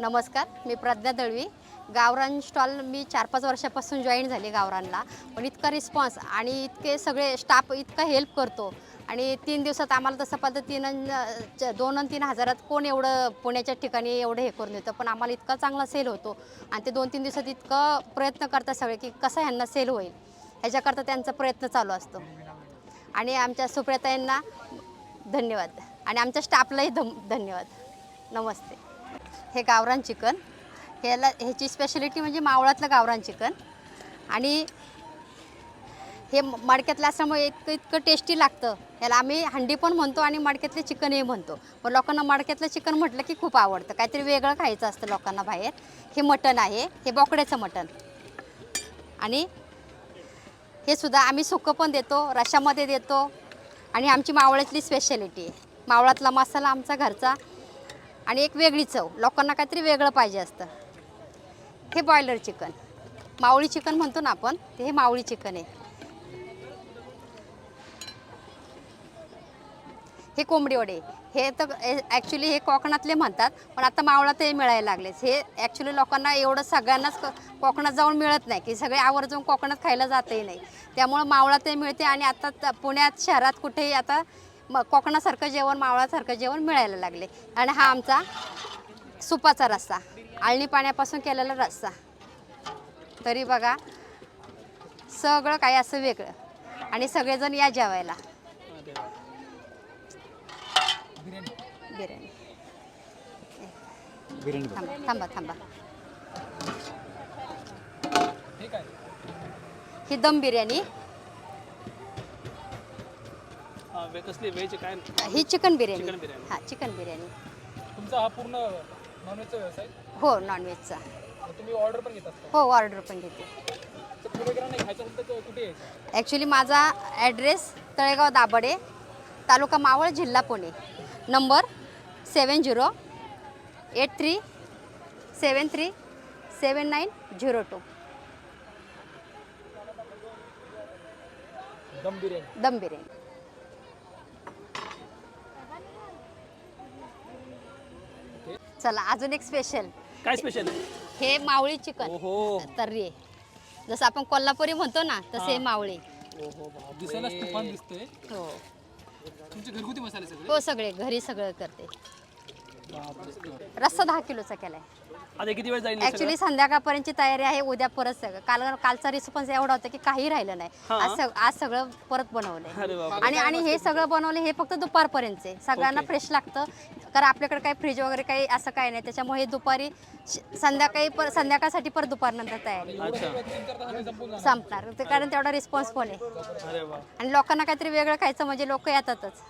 नमस्कार मी प्रज्ञा दळवी. गावरान स्टॉल मी चार पाच वर्षापासून जॉईन झाली गावरानला. पण इतका रिस्पॉन्स आणि इतके सगळे स्टाफ इतका हेल्प करतो. आणि तीन दिवसात आम्हाला तसं पद्धतीनं च- दोन आणि तीन हजारात कोण एवढं पुण्याच्या ठिकाणी एवढं हे करून देतं. पण आम्हाला इतका चांगला सेल होतो. आणि ते दोन तीन दिवसात इतकं प्रयत्न करतात सगळे की कसं ह्यांना सेल होईल. ह्याच्याकरता त्यांचा प्रयत्न चालू असतो. आणि आमच्या सुप्रियाताईंना धन्यवाद. आणि आमच्या स्टाफलाही धम धन्यवाद. नमस्ते. हे गावरान चिकन. ह्याला ह्याची स्पेशालिटी म्हणजे मावळातलं गावरान चिकन. आणि हे मडक्यातलं असल्यामुळे इतकं इतकं टेस्टी लागतं. याला आम्ही हंडी पण म्हणतो आणि मडक्यातले चिकनही म्हणतो. पण लोकांना मडक्यातलं चिकन म्हटलं की खूप आवडतं. काहीतरी वेगळं खायचं असतं लोकांना बाहेर. हे मटण आहे. हे बोकड्याचं मटण. आणि हे सुद्धा आम्ही सुकं पण देतो रशामध्ये देतो. आणि आमची मावळ्यातली स्पेशालिटी आहे. मावळातला मसाला आमचा घरचा. आणि एक वेगळी चव. लोकांना काहीतरी वेगळं पाहिजे असतं. हे बॉयलर चिकन मावळी चिकन म्हणतो ना आपण ते हे मावळी चिकन आहे. हे कोंबडी वडे. हे तर ॲक्च्युली हे कोकणातले म्हणतात पण आता मावळा ते मिळायला लागले हे ॲक्च्युली लोकांना एवढं सगळ्यांनाच कोकणात जाऊन मिळत नाही की सगळे आवर्जून कोकणात खायला जातही नाही. त्यामुळं मावळा ते मिळते आणि आता पुण्यात शहरात कुठेही आता म कोकणासारखं जेवण मावळासारखं जेवण मिळायला लागले. आणि हा आमचा सुपाचा रस्सा आळणी पाण्यापासून केलेला रस्सा. तरी बघा सगळं काही असं वेगळं. आणि सगळेजण या जेवायला. बिर्याणी. थांबा थांबा थांबा. ही दम बिर्याणी. वे- कसली व्हेज काय ही चिकन बिर्याणी. चिकन बिर्याणी. हां चिकन बिर्याणी. तुमचा हा पूर्ण नॉनव्हेजचा व्यवसाय? हो नॉनव्हेजचा मग तुम्ही ऑर्डर पण घेत असता. हो ऑर्डर पण घेते. तर कुठे यायचं ॲक्च्युली माझा ॲड्रेस तळेगाव दाबडे तालुका मावळ जिल्हा Pune. Number seven zero eight three seven three seven nine zero two dum biryani. Dum biryani. चला अजून एक स्पेशल काय स्पेशल आहे? हे मावळी चिकन. ओहो. तर्री आहे. जसं आपण कोल्हापुरी म्हणतो ना तसे मावळी. ओहो दिसायला तुफान दिसतंय. हो. तुमचे घरगुती मसाले सगळे? हो सगळे घरी सगळं करते. बापरे. रस्सा दहा किलोचा केलाय. आता किती वेळ जाईल हे ऍक्च्युली संध्याकाळपर्यंतची तयारी आहे उद्या परत सगळं. काल कालचा रिस्पॉन्स एवढा होता की काही राहिलं नाही. हा. आज सग- आज सगळं परत अरे बनवलंय. आणि आणि हे सगळं बनवलं हे फक्त दुपारपर्यंतचे. सगळ्यांना. फ्रेश लागतं. कारण आपल्याकडे काही फ्रीज वगैरे काही असं काही नाही. त्याच्यामुळे हे दुपारी श- संध्याकाळी पर संध्याकाळसाठी परत दुपारनंतर तयारी. अच्छा. संपणार. ते कारण तेवढा रिस्पॉन्स पण आहे. अरे वा. आणि लोकांना काहीतरी वेगळं खायचं म्हणजे लोक येतातच.